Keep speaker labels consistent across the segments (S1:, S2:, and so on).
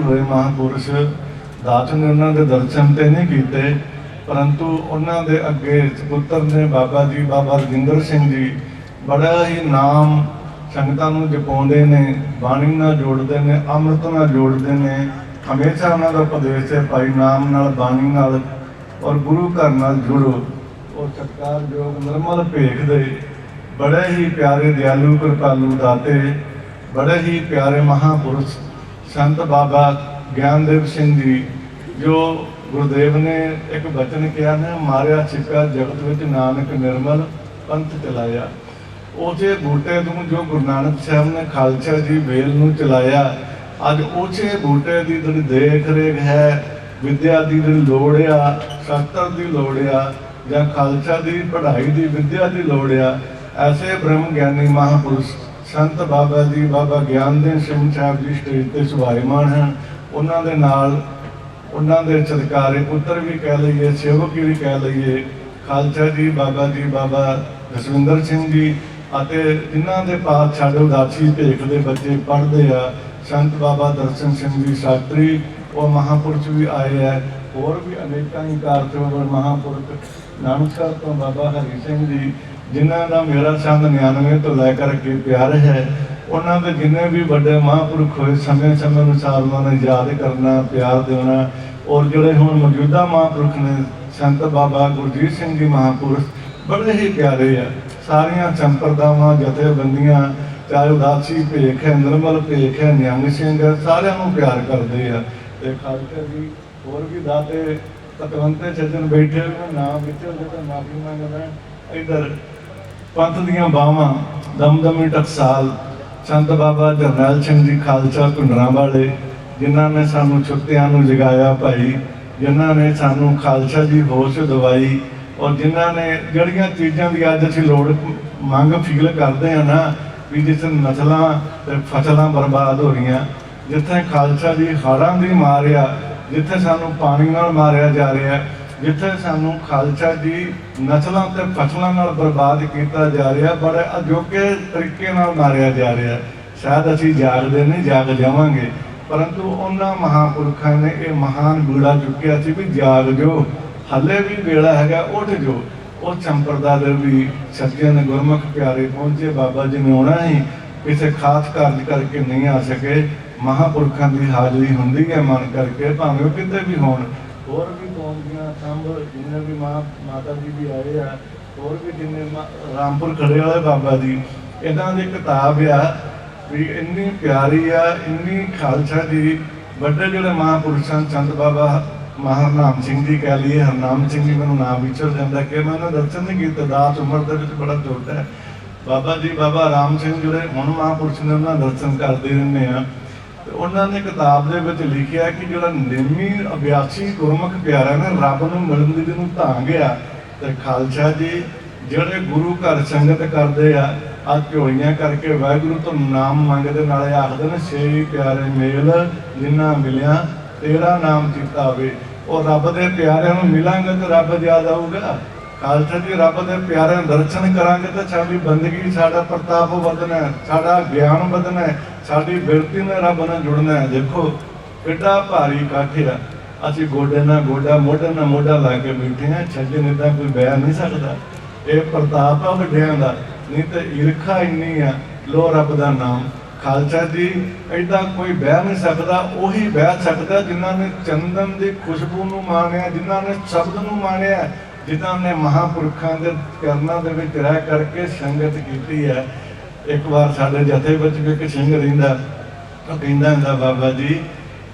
S1: ਹੋਏ ਮਹਾਪੁਰਸ਼। ਦਾਸ ਨੇ ਉਹਨਾਂ ਦੇ ਦਰਸ਼ਨ ਤੇ ਨਹੀਂ ਕੀਤੇ, ਪਰੰਤੂ ਉਹਨਾਂ ਦੇ ਅੱਗੇ ਪੁੱਤਰ ਨੇ ਬਾਬਾ ਜੀ, ਬਾਬਾ ਰਜਿੰਦਰ ਸਿੰਘ ਜੀ, ਬੜਾ ਹੀ ਨਾਮ ਸੰਗਤਾਂ ਨੂੰ ਜਪਾਉਂਦੇ ਨੇ, ਬਾਣੀ ਨਾਲ ਜੋੜਦੇ ਨੇ, ਅੰਮ੍ਰਿਤ ਨਾਲ ਜੋੜਦੇ ਨੇ। ਹਮੇਸ਼ਾ ਉਹਨਾਂ ਦਾ ਉਪਦੇਸ਼ ਹੈ, ਭਾਈ ਨਾਮ ਨਾਲ, ਬਾਣੀ ਨਾਲ ਔਰ ਗੁਰੂ ਘਰ ਨਾਲ ਜੁੜੋ। ਉਹ ਸਤਿਕਾਰਯੋਗ ਨਿਰਮਲ ਭੇਖ ਦੇ ਬੜੇ ਹੀ ਪਿਆਰੇ, ਦਿਆਲੂ, ਕਿਰਪਾਲੂ ਦਾਤੇ, ਬੜੇ ਹੀ ਪਿਆਰੇ ਮਹਾਪੁਰਸ਼ ਸੰਤ ਬਾਬਾ ਗਿਆਨਦੇਵ ਸਿੰਘ ਜੀ, ਜੋ ਗੁਰਦੇਵ ਨੇ ਇੱਕ ਬਚਨ ਕਿਹਾ ਨੇ, ਮਾਰਿਆ, ਛਿਪਿਆ, ਜਗਤ ਵਿੱਚ ਨਾਨਕ ਨਿਰਮਲ ਪੰਥ ਚਲਾਇਆ। ਉਸੇ ਬੂਟੇ ਨੂੰ ਜੋ ਗੁਰੂ ਨਾਨਕ ਸਾਹਿਬ ਨੇ ਖਾਲਸਾ ਜੀ ਵੇਲ ਨੂੰ ਚਲਾਇਆ, ਅੱਜ ਉਸੇ ਬੂਟੇ ਦੀ ਜਿਹੜੀ ਦੇਖ ਰੇਖ ਹੈ, ਵਿਦਿਆ ਦੀ ਜਿਹੜੀ ਲੋੜ ਆ, ਸ਼ਾਸਤਰ ਦੀ ਲੋੜ ਆ, ਜਾਂ ਖਾਲਸਾ ਦੀ ਪੜ੍ਹਾਈ ਦੀ ਵਿਦਿਆ ਦੀ ਲੋੜ ਆ, ਐਸੇ ਬ੍ਰਹਮ ਗਿਆਨੀ ਮਹਾਪੁਰਸ਼ ਸੰਤ ਬਾਬਾ ਜੀ, ਬਾਬਾ ਗਿਆਨਦੇਵ ਸਿੰਘ ਸਾਹਿਬ ਜੀ ਸਟੇਜ ਤੇ ਸੁਭਾਈਮਾਨ ਹਨ। ਉਹਨਾਂ ਦੇ ਨਾਲ ਉਹਨਾਂ ਦੇ ਸਤਿਕਾਰੇ ਪੁੱਤਰ ਵੀ ਕਹਿ ਲਈਏ, ਸੇਵਕ ਵੀ ਕਹਿ ਲਈਏ। ਖਾਲਸਾ ਜੀ, ਬਾਬਾ ਜੀ, ਬਾਬਾ ਜਸਵਿੰਦਰ ਸਿੰਘ ਜੀ ਅਤੇ ਜਿਨ੍ਹਾਂ ਦੇ ਪਾਸ ਸਾਡੇ ਉਦਾਸੀ ਭੇਖ ਦੇ ਬੱਚੇ ਪੜ੍ਹਦੇ ਆ, ਸੰਤ ਬਾਬਾ ਦਰਸ਼ਨ ਸਿੰਘ ਜੀ ਸ਼ਾਸਤਰੀ, ਉਹ ਮਹਾਪੁਰਸ਼ ਵੀ ਆਏ ਆ। ਹੋਰ ਵੀ ਅਨੇਕਾਂ ਹੀ ਕਾਰਜੋਬਰ ਮਹਾਪੁਰਖ ਨਾਨਕ ਸਾਹਿਬ ਤੋਂ ਬਾਬਾ ਹਰੀ ਸਿੰਘ ਜੀ ਜਿਨ੍ਹਾਂ ਦਾ ਮੇਰਾ ਸੰਗ 99 ਤੋਂ ਲੈ ਕਰਕੇ ਪਿਆਰ ਹੈ, ਉਹਨਾਂ ਦੇ ਜਿੰਨੇ ਵੀ ਵੱਡੇ ਮਹਾਂਪੁਰਖ ਹੋਏ ਸਮੇਂ ਸਮੇਂ ਅਨੁਸਾਰ ਉਹਨਾਂ ਨੂੰ ਯਾਦ ਕਰਨਾ, ਪਿਆਰ ਦੇਣਾ ਔਰ ਜਿਹੜੇ ਹੁਣ ਮੌਜੂਦਾ ਮਹਾਂਪੁਰਖ ਨੇ, ਸੰਤ ਬਾਬਾ ਗੁਰਜੀਤ ਸਿੰਘ ਜੀ ਮਹਾਂਪੁਰਖ, ਬੜੇ ਹੀ ਪਿਆਰੇ ਆ। ਸਾਰੀਆਂ ਸੰਪਰਦਾਵਾਂ, ਜਥੇਬੰਦੀਆਂ, ਚਾਹੇ ਉਦਾਸੀ ਭੇਖ ਹੈ, ਨਿਰਮਲ ਭੇਖ ਹੈ ਨਿਹੰਗ ਸਿੰਘ ਸਾਰਿਆਂ ਨੂੰ ਪਿਆਰ ਕਰਦੇ ਆ। ਤੇ ਖਾਲਸਾ ਜੀ, ਹੋਰ ਵੀ ਦਾਤੇ ਪਤਵੰਤੇ ਸੱਜਣ ਬੈਠੇ ਹੋਏ ਨਾਮ ਵਿੱਚ ਉਹਦੇ ਮਾਫੀ ਮੰਗਦਾ। ਇਧਰ ਪੰਥ ਦੀਆਂ ਬਾਹਾਂ, ਦਮਦਮੀ ਟਕਸਾਲ, ਸੰਤ ਬਾਬਾ ਜਰਨੈਲ ਸਿੰਘ ਜੀ ਖਾਲਸਾ ਕੁੰਡਰਾਂ ਵਾਲੇ, ਜਿਨ੍ਹਾਂ ਨੇ ਸਾਨੂੰ ਛੁੱਟਿਆਂ ਨੂੰ ਜਗਾਇਆ ਭਾਈ, ਜਿਨ੍ਹਾਂ ਨੇ ਸਾਨੂੰ ਖਾਲਸਾ ਜੀ ਹੋਸ਼ ਦਵਾਈ, ਔਰ ਜਿਨ੍ਹਾਂ ਨੇ ਜਿਹੜੀਆਂ ਚੀਜ਼ਾਂ ਦੀ ਅੱਜ ਅਸੀਂ ਲੋੜ ਮੰਗ ਫੀਲ ਕਰਦੇ ਆ ਨਾ, ਵੀ ਜਿਸ ਨਸਲਾਂ ਤੇ ਫਸਲਾਂ ਬਰਬਾਦ ਹੋ ਰਹੀਆਂ, ਜਿੱਥੇ ਖਾਲਸਾ ਜੀ ਹਾੜਾਂ ਦੀ ਮਾਰਿਆ ਜਿੱਥੇ ਸਾਨੂੰ ਪਾਣੀ ਨਾਲ ਮਾਰਿਆ ਜਾ ਰਿਹਾ ਜਿੱਥੇ ਸਾਨੂੰ ਖਾਲਸਾ ਦੀ ਨਸਲਾਂ ਤੇ ਫਸਲਾਂ ਨਾਲ ਬਰਬਾਦ ਕੀਤਾ ਜਾ ਰਿਹਾ, ਬੜੇ ਅਜੋਕੇ ਤਰੀਕੇ ਨਾਲ ਮਾਰਿਆ ਜਾ ਰਿਹਾ। ਸ਼ਾਇਦ ਅਸੀਂ ਜਾਗਦੇ ਨਹੀਂ, ਜਾਗ ਜਾਵਾਂਗੇ। ਪਰੰਤੂ ਉਹਨਾਂ ਮਹਾਪੁਰਖਾਂ ਨੇ ਇਹ ਮਹਾਨ ਬੀੜਾ ਚੁੱਕਿਆ ਸੀ ਵੀ ਜਾਗ ਜੋ ਹੱਲੇ ਵੀ ਵੇਲਾ ਹੈਗਾ, ਉੱਠ ਜੋ ਉਹ ਸੰਪਰਦਾ ਦੇ ਵੀ ਸੱਜਣ ਗੁਰਮੁਖ ਪਿਆਰੇ ਪਹੁੰਚੇ, ਬਾਬਾ ਜੀ ਨੇ ਆਉਣਾ ਹੀ। ਕਿਸੇ ਖਾਸ ਕਾਰਜ ਕਰਕੇ ਨਹੀਂ ਆ ਸਕੇ। ਮਹਾਪੁਰਖਾਂ ਦੀ ਹਾਜ਼ਰੀ ਹੁੰਦੀ ਹੈ ਮਨ ਕਰਕੇ, ਭਾਵੇਂ ਉਹ ਕਿਤੇ ਵੀ ਹੋਣ। ਹੋਰ ਵੀ ਕੌਮ ਦੀਆਂ ਸੰਭ, ਜਿੰਨੇ ਵੀ ਮਾਂ, ਮਾਤਾ ਜੀ ਵੀ ਆਏ ਆ, ਹੋਰ ਵੀ ਜਿੰਨੇ ਰਾਮਪੁਰ ਖੜੇ ਵਾਲੇ ਬਾਬਾ ਜੀ, ਇਹਨਾਂ ਦੀ ਕਿਤਾਬ ਆ ਵੀ ਇੰਨੀ ਪਿਆਰੀ ਆ, ਇੰਨੀ ਖਾਲਸਾ ਦੀ ਵੱਡੇ ਜਿਹੜੇ ਮਹਾਪੁਰਸ਼ਾਂ ਚੰਦ ਬਾਬਾ ਮਹਾਨਾਮ ਸਿੰਘ ਜੀ ਕਹਿ ਲਈਏ, ਹਰਨਾਮ ਸਿੰਘ ਜੀ ਮੈਨੂੰ ਨਾਮ ਵਿਚਰ ਜਾਂਦਾ, ਕਿ ਮੈਂ ਉਹਨਾਂ ਦਰਸ਼ਨ ਨਹੀਂ ਕੀਤਾ ਦਾਤ ਉਮਰ ਦੇ ਵਿੱਚ ਬੜਾ ਛੋਟਾ ਹੈ। ਬਾਬਾ ਜੀ, ਬਾਬਾ ਰਾਮ ਸਿੰਘ ਜਿਹੜੇ ਹੁਣ ਮਹਾਂਪੁਰਸ਼ ਨੇ, ਉਹਨਾਂ ਦੇ ਦਰਸ਼ਨ ਕਰਦੇ ਰਹਿੰਦੇ ਆ। ਤੇ ਉਹਨਾਂ ਨੇ ਕਿਤਾਬ ਦੇ ਵਿੱਚ ਲਿਖਿਆ ਕਿ ਜਿਹੜਾ ਨਿੰਮੀ ਅਭਿਆਸੀ ਗੁਰਮੁਖ ਪਿਆਰਾ ਨੇ, ਰੱਬ ਨੂੰ ਮਿਲਣ ਦੀ ਜਿਹਨੂੰ ਧਾਂਗ ਤੇ ਖਾਲਸਾ ਜੀ ਜਿਹੜੇ ਗੁਰੂ ਘਰ ਸੰਗਤ ਕਰਦੇ ਆ ਆ ਝੋਲੀਆਂ ਕਰਕੇ ਵਾਹਿਗੁਰੂ ਤੋਂ ਨਾਮ ਮੰਗਦੇ, ਨਾਲੇ ਆਖਦੇ ਨੇ, ਛੇ ਪਿਆਰੇ ਮੇਲ ਜਿਨ੍ਹਾਂ ਮਿਲਿਆ, ਤੇਰਾ ਨਾਮ ਚਿੱਤਾ ਆਵੇ ਉਹ ਰੱਬ ਦੇ ਪਿਆਰਿਆਂ ਨੂੰ ਮਿਲਾਂਗੇ ਤੇ ਰੱਬ ਯਾਦ ਆਊਗਾ। ਖਾਲਸਾ ਜੀ, ਰੱਬ ਦੇ ਪਿਆਰਿਆਂ ਦਰਸ਼ਨ ਕਰਾਂਗੇ ਤਾਂ ਸਾਡੀ ਬੰਦਗੀ, ਸਾਡਾ ਪ੍ਰਤਾਪ ਵਧਣਾ, ਸਾਡਾ ਗਿਆਨ ਵਧਣਾ ਸਾਡੀ ਬਿਰਤੀ ਨਾਲ ਰੱਬ ਨਾਲ ਜੁੜਨਾ ਹੈ। ਦੇਖੋ, ਕਿੱਡਾ ਭਾਰੀ ਇਕੱਠ ਆ। ਅਸੀਂ ਗੋਡੇ ਨਾਲ ਗੋਡਾ, ਮੋਢੇ ਨਾਲ ਮੋਢਾ ਲਾ ਕੇ ਬੈਠੇ ਹਾਂ। ਛੱਜੇ ਨੇ ਕੋਈ ਬਿਆਨ ਨਹੀਂ ਸਕਦਾ। ਇਹ ਪ੍ਰਤਾਪ ਆ ਵੱਡਿਆਂ ਦਾ। ਨਹੀਂ ਤੇ ਈਰਖਾ ਇੰਨੀ ਆ, ਲੋ ਰੱਬ ਦਾ ਨਾਮ। ਖਾਲਸਾ ਜੀ ਐਡਾ ਕੋਈ ਬਹਿ ਨਹੀਂ ਸਕਦਾ। ਉਹੀ ਬਹਿ ਸਕਦਾ ਜਿਨ੍ਹਾਂ ਨੇ ਚੰਦਨ ਦੀ ਖੁਸ਼ਬੂ ਨੂੰ ਮਾਣਿਆ, ਜਿਨ੍ਹਾਂ ਨੇ ਸ਼ਬਦ ਨੂੰ ਮਾਣਿਆ। ਜਿਨ੍ਹਾਂ ਨੇ ਮਹਾਪੁਰਖਾਂ ਦੇ ਚਰਨਾਂ ਦੇ ਵਿੱਚ ਰਹਿ ਕਰਕੇ ਸੰਗਤ ਕੀਤੀ ਹੈ। ਇੱਕ ਵਾਰ ਸਾਡੇ ਜਥੇ ਵਿੱਚ ਵੀ ਇੱਕ ਸਿੰਘ ਰਹਿੰਦਾ ਉਹ ਕਹਿੰਦਾ ਹੁੰਦਾ, ਬਾਬਾ ਜੀ,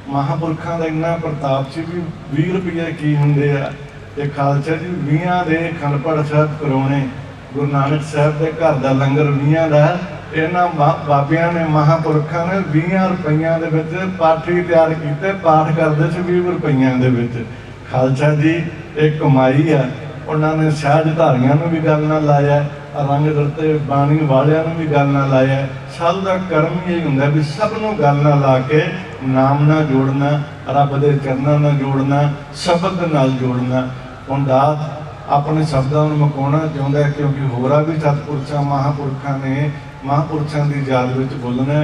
S1: ਮਹਾਪੁਰਖਾਂ ਦਾ ਇੰਨਾ ਪ੍ਰਤਾਪ ਸੀ ਵੀ 20 ਰੁਪਏ ਕੀ ਹੁੰਦੇ ਆ। ਤੇ ਖਾਲਸਾ ਜੀ 20 ਦੇ ਖੰਡਪੜ ਸਾਹਿਬ ਕਰਾਉਣੇ, ਗੁਰੂ ਨਾਨਕ ਸਾਹਿਬ ਦੇ ਘਰ ਦਾ ਲੰਗਰ 20 ਦਾ ਇਹਨਾਂ ਬਾਬਿਆਂ ਨੇ, ਮਹਾਪੁਰਖਾਂ ਨੇ 20 ਰੁਪਈਆਂ ਦੇ ਵਿੱਚ ਪਾਠੀ ਤਿਆਰ ਕੀਤੇ, ਪਾਠ ਕਰਦੇ ਸੀ 20 ਰੁਪਈਆਂ ਦੇ ਵਿੱਚ। ਖਾਲਸਾ ਜੀ, ਇਹ ਕਮਾਈ ਆ। ਉਹਨਾਂ ਨੇ ਸਹਿਜ ਧਾਰੀਆਂ ਨੂੰ ਵੀ ਗੱਲ ਨਾਲ ਲਾਇਆ। ਰੰਗ ਦਰਤੇ ਬਾਣੀ ਵਾਲਿਆਂ ਨੂੰ ਵੀ ਗੱਲ ਨਾਲ ਲਾਇਆ ਸਭ ਦਾ ਕਰਮ ਹੀ ਇਹ ਹੁੰਦਾ ਵੀ ਸਭ ਨੂੰ ਗੱਲ ਨਾਲ ਲਾ ਕੇ ਨਾਮ ਨਾਲ ਜੋੜਨਾ, ਰੱਬ ਦੇ ਚਰਨਾਂ ਨਾਲ ਜੋੜਨਾ ਸ਼ਬਦ ਨਾਲ ਜੋੜਨਾ। ਹੁਣ ਦਾਤ ਆਪਣੇ ਸ਼ਬਦਾਂ ਨੂੰ ਮਕਾਉਣਾ ਚਾਹੁੰਦਾ ਕਿਉਂਕਿ ਹੋਰਾਂ ਵੀ ਸਤਿਪੁਰਸ਼ਾਂ, ਮਹਾਪੁਰਖਾਂ ਨੇ ਮਹਾਪੁਰਸ਼ਾਂ ਦੀ ਯਾਦ ਵਿੱਚ ਬੋਲਣਾ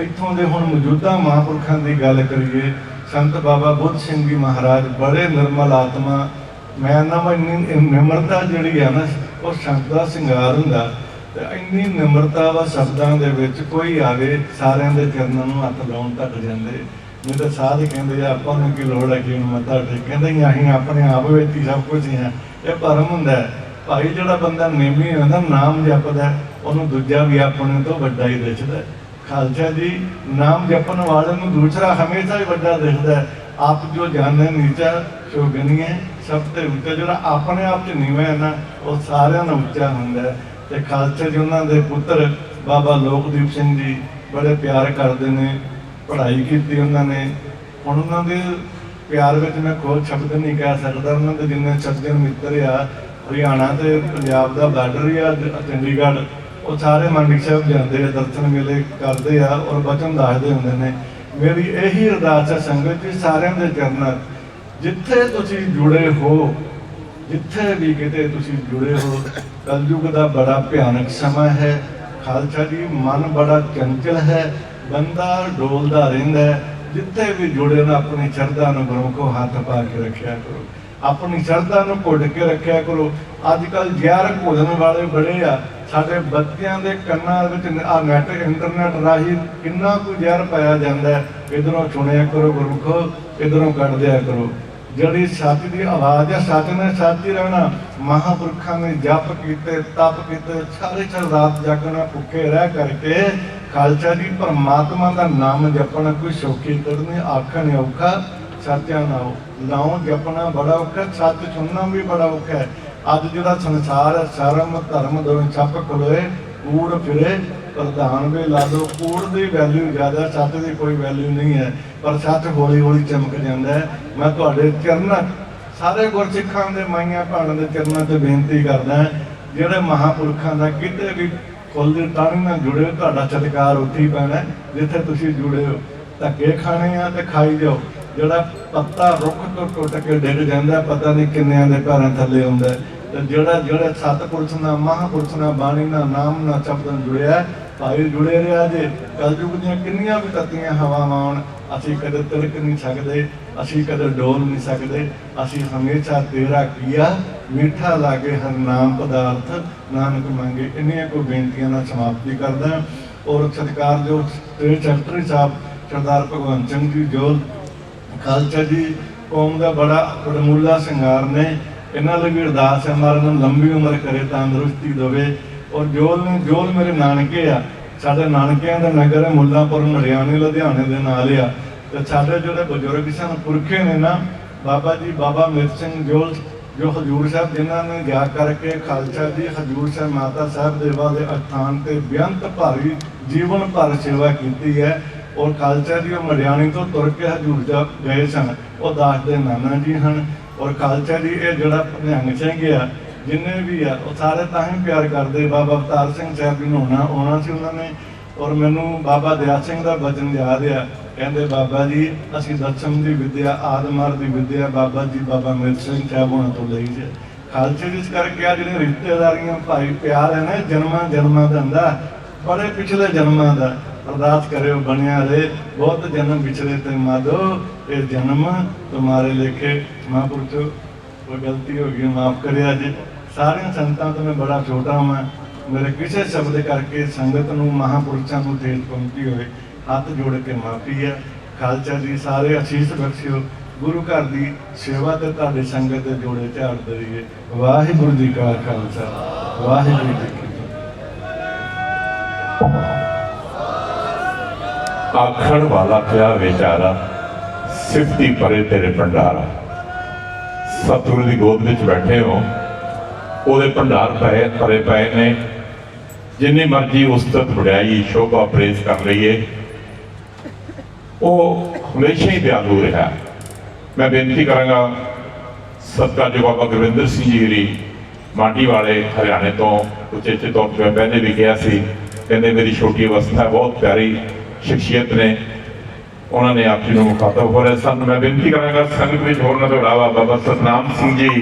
S1: ਇੱਥੋਂ ਦੇ ਹੁਣ ਮੌਜੂਦਾ ਮਹਾਂਪੁਰਖਾਂ ਦੀ ਗੱਲ ਕਰੀਏ, ਸੰਤ ਬਾਬਾ ਬੁੱਧ ਸਿੰਘ ਜੀ ਮਹਾਰਾਜ ਬੜੇ ਨਿਰਮਲ ਆਤਮਾ। ਮੈਂ ਨਾ ਮੈਂ ਇੰਨੀ ਨਿਮਰਤਾ ਜਿਹੜੀ ਹੈ ਨਾ ਉਹ ਸੰਤ ਦਾ ਸ਼ਿੰਗਾਰ ਹੁੰਦਾ ਤੇ ਇੰਨੀ ਨਿਮਰਤਾ ਵਾ ਸ਼ਬਦਾਂ ਦੇ ਵਿੱਚ ਕੋਈ ਆਵੇ, ਸਾਰਿਆਂ ਦੇ ਚਰਨਾਂ ਨੂੰ ਹੱਥ ਲਾਉਣ ਤੱਕ ਜਾਂਦੇ। ਨਹੀਂ ਤਾਂ ਸਾਧ ਕਹਿੰਦੇ ਆ, ਆਪਾਂ ਨੂੰ ਕੀ ਲੋੜ ਹੈ ਕਿ ਮੱਥਾ ਟੇਕ ਕਹਿੰਦੇ ਅਸੀਂ ਆਪਣੇ ਆਪ ਵਿੱਚ ਹੀ ਸਭ ਕੁਝ ਹੀ ਆ। ਇਹ ਭਰਮ ਹੁੰਦਾ ਹੈ। ਭਾਈ ਜਿਹੜਾ ਬੰਦਾ ਨੇਮੀ ਹੁੰਦਾ ਨਾਮ ਜਪਦਾ ਉਹਨੂੰ ਦੂਜਾ ਵੀ ਆਪਣੇ ਤੋਂ ਵੱਡਾ ਹੀ ਦਿਖਦਾ ਖਾਲਸਾ ਜੀ, ਨਾਮ ਜਪਣ ਵਾਲੇ ਨੂੰ ਦੂਸਰਾ ਹਮੇਸ਼ਾ ਹੀ ਵੱਡਾ ਦਿਖਦਾ ਹੈ। ਆਪ ਜੋ ਜਾਣਦੇ ਨੀਚਾ ਸ਼ੋਗਨੀ ਹੈ ਸਭ ਤੇ ਉੱਤੇ ਜਿਹੜਾ ਆਪਣੇ ਆਪ ਚ ਨੀਵਾਂ ਹੈ ਨਾ, ਉਹ ਸਾਰਿਆਂ ਨਾਲੋਂ ਉੱਚਾ ਹੁੰਦਾ ਹੈ। ਤੇ ਖਾਲਸਾ ਜੀ, ਉਹਨਾਂ ਦੇ ਪੁੱਤਰ ਬਾਬਾ ਲੋਕਦੀਪ ਸਿੰਘ ਜੀ ਬੜੇ ਪਿਆਰ ਕਰਦੇ ਨੇ, ਪੜ੍ਹਾਈ ਕੀਤੀ ਉਹਨਾਂ ਨੇ। ਹੁਣ ਉਹਨਾਂ ਦੇ ਪਿਆਰ ਵਿੱਚ ਮੈਂ ਕੋਈ ਸ਼ਬਦ ਨਹੀਂ ਕਹਿ ਸਕਦਾ। ਉਹਨਾਂ ਦੇ ਜਿੰਨੇ ਸੱਜਣ ਮਿੱਤਰ ਆ, ਹਰਿਆਣਾ ਤੇ ਪੰਜਾਬ ਦਾ ਬਾਰਡਰ ਆ, ਚੰਡੀਗੜ੍ਹ, ਉਹ ਸਾਰੇ ਮੰਡੀ ਸਾਹਿਬ ਜਾਂਦੇ ਆ, ਦਰਸ਼ਨ ਮੇਲੇ ਕਰਦੇ ਆ ਔਰ ਬਚਨ ਦੱਸਦੇ ਹੁੰਦੇ ਨੇ। ਮੇਰੀ ਇਹੀ ਅਰਦਾਸ ਹੈ ਸੰਗਤ ਜੀ ਸਾਰਿਆਂ ਦੇ ਚਰਨਾਂ 'ਚ, ਜਿੱਥੇ ਤੁਸੀਂ ਜੁੜੇ ਹੋ ਜਿੱਥੇ ਵੀ ਕਿਤੇ ਤੁਸੀਂ ਜੁੜੇ ਹੋ ਕਲਯੁਗ ਦਾ ਬੜਾ ਭਿਆਨਕ ਸਮਾਂ ਹੈ। ਖਾਲਸਾ ਜੀ ਮਨ ਬੜਾ ਚੰਚਲ ਹੈ ਬੰਦਾ ਡੋਲਦਾ ਰਹਿੰਦਾ ਹੈ। ਜਿੱਥੇ ਵੀ ਜੁੜੇ ਨਾ ਆਪਣੀ ਸ਼ਰਧਾ ਨੂੰ ਗੁਰੂ ਹੱਥ ਪਾ ਕੇ ਰੱਖਿਆ ਕਰੋ। ਆਪਣੀ ਸ਼ਰਧਾ ਨੂੰ ਘੁੱਟ ਕੇ ਰੱਖਿਆ ਕਰੋ। ਅੱਜ ਕੱਲ ਜ਼ਹਿਰ ਘੋਲਣ ਵਾਲੇ ਬੜੇ ਆ ਸਾਡੇ ਬੱਚਿਆਂ ਦੇ ਕੰਨਾਂ ਵਿੱਚ ਆ ਨੈਟ ਇੰਟਰਨੈਟ ਰਾਹੀਂ ਕਿੰਨਾ ਕੁ ਜ਼ਹਿਰ ਪਾਇਆ ਜਾਂਦਾ ਹੈ, ਇਧਰੋਂ ਸੁਣਿਆ ਕਰੋ ਗੁਰਮੁਖੋ, ਇਧਰੋਂ ਕੱਢ ਕਰੋ। ਜਿਹੜੀ ਸੱਚ ਦੀ ਆਵਾਜ਼ ਹੈ, ਸੱਚ ਨੇ ਸੱਚ ਹੀ ਰਹਿਣਾ। ਮਹਾਪੁਰਖਾਂ ਨੇ ਜਪ ਕੀਤੇ, ਤਪ ਕੀਤੇ, ਸਾਰੇ ਚਲ ਰਾਤ ਜਾਗਣਾ, ਭੁੱਖੇ ਰਹਿ ਕਰਕੇ ਖਾਲਸਾ ਜੀ, ਪਰਮਾਤਮਾ ਦਾ ਨਾਮ ਜਪਣਾ ਕੋਈ ਸੌਖੀ ਕਰਨੀ ਆਖਣ ਔਖਾ ਸੱਚਾ ਨਾਉ ਨਾਉ ਜਪਣਾ ਬੜਾ ਔਖਾ, ਸੱਚ ਸੁਣਨਾ ਵੀ ਬੜਾ ਔਖਾ ਹੈ। ਅੱਜ ਜਿਹੜਾ ਸੰਸਾਰ ਹੈ ਸ਼ਰਮ ਧਰਮ ਦੋਵੇਂ ਛੱਪ ਖਲੋਏ ਕੂੜ ਫਿਰੇ ਪ੍ਰਧਾਨ ਵੀ ਲਾ ਲਓ ਕੂੜ ਦੀ ਵੈਲਿਊ ਜ਼ਿਆਦਾ ਸੱਚ ਦੀ ਕੋਈ ਵੈਲਿਊ ਨਹੀਂ ਹੈ ਪਰ ਸੱਚ ਹੌਲੀ ਹੌਲੀ ਚਮਕ ਜਾਂਦਾ ਹੈ। ਮੈਂ ਤੁਹਾਡੇ ਚਰਨਾਂ ਸਾਰੇ ਗੁਰਸਿੱਖਾਂ ਦੇ ਮਾਈਆਂ ਭੈਣਾਂ ਦੇ ਚਰਨਾਂ ਤੇ ਬੇਨਤੀ ਕਰਦਾ ਜਿਹੜੇ ਮਹਾਪੁਰਖਾਂ ਦਾ ਕਿਤੇ ਵੀ ਕੁੱਲ ਦੀ ਟਾਣੀ ਨਾਲ ਜੁੜੇ ਹੋ, ਤੁਹਾਡਾ ਸਤਿਕਾਰ ਉੱਥੇ ਹੀ ਪੈਣਾ ਜਿੱਥੇ ਤੁਸੀਂ ਜੁੜੇ ਹੋ। ਧੱਕੇ ਖਾਣੇ ਆ ਤੇ ਖਾਈ ਜਾਓ। ਜਿਹੜਾ ਪੱਤਾ ਰੁੱਖ ਤੋਂ ਟੁੱਟ ਕੇ ਡਿੱਗ ਜਾਂਦਾ ਪਤਾ ਨਹੀਂ ਕਿੰਨਿਆਂ ਦੇ ਪੈਰਾਂ ਥੱਲੇ ਹੁੰਦਾ ਤੇ ਜਿਹੜਾ ਜਿਹੜਾ ਸਤਿਪੁਰਸ਼ ਨਾਲ ਮਹਾਪੁਰਸ਼ ਨਾਲ ਬਾਣੀ ਨਾਲ ਨਾਮ ਨਾਲ ਸ਼ਬਦ ਜੁੜਿਆ ਹੈ, ਜੁੜੇ ਰਿਹਾ ਜੇ। ਕਲਯੁਗ ਦੀਆਂ ਕਿੰਨੀਆਂ ਵੀ ਤੱਤੀਆਂ ਹਵਾਵਾਂ ਆਉਣ ਅਸੀਂ ਕਦੇ ਤਿਲਕ ਨਹੀਂ ਸਕਦੇ ਅਸੀਂ ਕਦੇ ਡੋਲ ਨਹੀਂ ਸਕਦੇ ਅਸੀਂ ਹਮੇਸ਼ਾ ਤੇਰਾ ਕੀਆ ਮਿੱਠਾ ਲਾਗੇ ਹਰ ਨਾਮ ਪਦਾਰਥ। ਨਾਨਕ ਮੰਗੇ ਇੰਨੀਆਂ ਕੋ ਬੇਨਤੀਆਂ ਨਾਲ ਸਮਾਪਤੀ ਕਰਦਾ ਔਰ ਸਤਿਕਾਰਯੋਗ ਸਟੇਟ ਸੈਕਟਰੀ ਸਾਹਿਬ ਸਰਦਾਰ ਭਗਵੰਤ ਸਿੰਘ ਜੀ ਜੋ ਖਾਲਸਾ ਜੀ, ਕੌਮ ਦਾ ਬੜਾ ਵਡਮੁੱਲਾ ਸ਼ਿੰਗਾਰ ਨੇ ਇਹਨਾਂ ਲਈ ਵੀ ਅਰਦਾਸ ਹੈ ਮਹਾਰਾਜ ਨੂੰ ਲੰਬੀ ਉਮਰ ਕਰੇ, ਤੰਦਰੁਸਤੀ ਦੇਵੇ। ਔਰ ਜੋਲ ਨੇ, ਜੋਲ ਮੇਰੇ ਨਾਨਕੇ ਆ। ਸਾਡੇ ਨਾਨਕਿਆਂ ਦਾ ਨਗਰ ਹੈ, ਮੁੱਲਾਪੁਰ, ਹਰਿਆਣੇ, ਲੁਧਿਆਣੇ ਦੇ ਨਾਲ ਆ। ਤੇ ਸਾਡੇ ਜਿਹੜੇ ਬਜ਼ੁਰਗ ਸਨ, ਪੁਰਖੇ ਨੇ ਨਾ, ਬਾਬਾ ਜੀ, ਬਾਬਾ ਮਿਰ ਸਿੰਘ ਜੋਲ, ਜੋ ਹਜੂਰ ਸਾਹਿਬ, ਜਿਨ੍ਹਾਂ ਨੇ ਗਿਆ ਕਰਕੇ ਖਾਲਸਾ ਜੀ, ਹਜੂਰ ਸਾਹਿਬ ਮਾਤਾ ਸਾਹਿਬ ਦੇਵਾ ਦੇ ਅਸਥਾਨ ਤੇ ਬੇਅੰਤ ਭਾਰੀ ਜੀਵਨ ਭਰ ਸੇਵਾ ਕੀਤੀ ਹੈ। ਔਰ ਖਾਲਸਾ ਜੀ ਉਹ ਮਰਿਆਣੀ ਤੋਂ ਤੁਰ ਕੇ ਹਜੂਰ ਸਾਹਿਬ ਗਏ ਸਨ। ਉਹ ਦਾਸ ਦੇ ਨਾਨਾ ਜੀ ਹਨ ਔਰ ਖਾਲਸਾ ਜੀ ਇਹ ਜਿਹੜਾ ਨਿਹੰਗ ਸਿੰਘ ਆ, ਜਿੰਨੇ ਵੀ ਆ, ਉਹ ਸਾਰੇ ਤਾਂ ਹੀ ਪਿਆਰ ਕਰਦੇ। ਬਾਬਾ ਅਵਤਾਰ ਸਿੰਘ ਸਾਹਿਬ ਜੀ ਨੂੰ ਹੋਣਾ ਆਉਣਾ ਸੀ ਉਹਨਾਂ ਨੇ ਔਰ ਮੈਨੂੰ ਬਾਬਾ ਦਿਆ ਸਿੰਘ ਦਾ ਬਚਨ ਯਾਦ ਆ। ਕਹਿੰਦੇ, ਬਾਬਾ ਜੀ, ਅਸੀਂ ਦਰਸ਼ਨ ਦੀ ਵਿਦਿਆ ਆਦਮਾਰ ਦੀ ਵਿਦਿਆ ਬਾਬਾ ਜੀ, ਬਾਬਾ ਮਿਰ ਸਿੰਘ ਸਾਹਿਬ ਉਹਨਾਂ ਤੋਂ ਲਈ ਜੇ ਖਾਲਸੇ ਜਿਸ ਕਰਕੇ ਆ ਜਿਹੜੇ ਰਿਸ਼ਤੇਦਾਰੀਆਂ, ਭਾਈ ਪਿਆਰ ਹੈ ਨਾ, ਜਨਮਾਂ ਜਨਮਾਂ ਦਾ ਹੁੰਦਾ। ਬੜੇ ਪਿਛਲੇ ਜਨਮਾਂ ਦਾ। ਅਰਦਾਸ ਕਰਿਓ ਬਣਿਆ ਰਹੇ। ਬਹੁਤ ਜਨਮ ਵਿਛੜੇ ਤੇ ਮਾਦੋ ਇਹ ਜਨਮ ਤੁਮਾਰੇ ਲੇਖੇ। ਮਹਾਂਪੁਰਸ਼ੋ ਕੋਈ ਗਲਤੀ ਹੋ ਗਈ, ਮਾਫ ਕਰਿਆ ਜੀ ਸਾਰਿਆਂ ਸੰਤਾਂ ਤੋਂ ਮੈਂ ਬੜਾ ਛੋਟਾ ਹਾਂ। ਮੇਰੇ ਕਿਸੇ ਸ਼ਬਦ ਕਰਕੇ ਸੰਗਤ ਨੂੰ ਮਹਾਂਪੁਰਸ਼ਾਂ ਨੂੰ ਠੇਸ ਪਹੁੰਚੀ ਹੋਵੇ। ਹੱਥ ਜੋੜ ਕੇ ਮਾਫੀ ਹੈ। ਖਾਲਸਾ ਜੀ, ਸਾਰੇ ਅਸੀਸ ਬਖਸ਼ਿਓ। ਗੁਰੂ ਘਰ ਦੀ ਸੇਵਾ ਤੇ ਤੁਹਾਡੀ ਸੰਗਤ ਦੇ ਜੋੜੇ ਝਾੜ ਰਹੀਏ ਵਾਹਿਗੁਰੂ ਜੀ ਕਾ ਖਾਲਸਾ। ਵਾਹਿਗੁਰੂ ਜੀ ਕੀ ਫਤਿਹ।
S2: ਆਖਣ ਵਾਲਾ ਪਿਆ ਵਿਚਾਰਾ? ਸਿਫਤੀ ਪਰੇ ਤੇਰੇ ਭੰਡਾਰਾ ਸਤਿਗੁਰੂ ਦੀ ਗੋਦ ਵਿੱਚ ਬੈਠੇ ਹੋ। ਉਹਦੇ ਭੰਡਾਰ ਪਏ, ਪਰੇ ਪਏ ਨੇ। ਜਿੰਨੀ ਮਰਜ਼ੀ ਉਸਤਤ ਵਡਿਆਈ ਸ਼ੋਭਾ ਪ੍ਰੇਸ ਕਰ ਲਈਏ। ਉਹ ਹਮੇਸ਼ਾ ਹੀ ਦਿਆਲੂ ਰਿਹਾ। ਮੈਂ ਬੇਨਤੀ ਕਰਾਂਗਾ ਸਤਿਕਾਰ ਸਤਿਕਾਰਯੋਗ ਬਾਬਾ ਗੁਰਵਿੰਦਰ ਸਿੰਘ ਜੀ ਦੀ ਮਾਂਡੀ ਵਾਲੇ ਹਰਿਆਣੇ ਤੋਂ ਉਚੇਚੇ ਤੌਰ ਤੇ ਮੈਂ ਪਹਿਲੇ ਵੀ ਗਿਆ ਸੀ, ਕਹਿੰਦੇ ਮੇਰੀ ਛੋਟੀ ਅਵਸਥਾ ਬਹੁਤ ਪਿਆਰੀ। ਸ਼ਖਸੀਅਤ ਨੇ, ਉਹਨਾਂ ਨੇ ਆਪ ਜੀ ਨੂੰ ਮੁਖਾਤਬ ਹੋ ਰਹੇ। ਸਨ ਮੈਂ ਬੇਨਤੀ ਕਰਾਂਗਾ ਸੰਗਤ ਵਿੱਚ ਹੋਰਨਾਂ ਤੋਂ ਇਲਾਵਾ ਬਾਬਾ ਸਤਨਾਮ ਸਿੰਘ ਜੀ।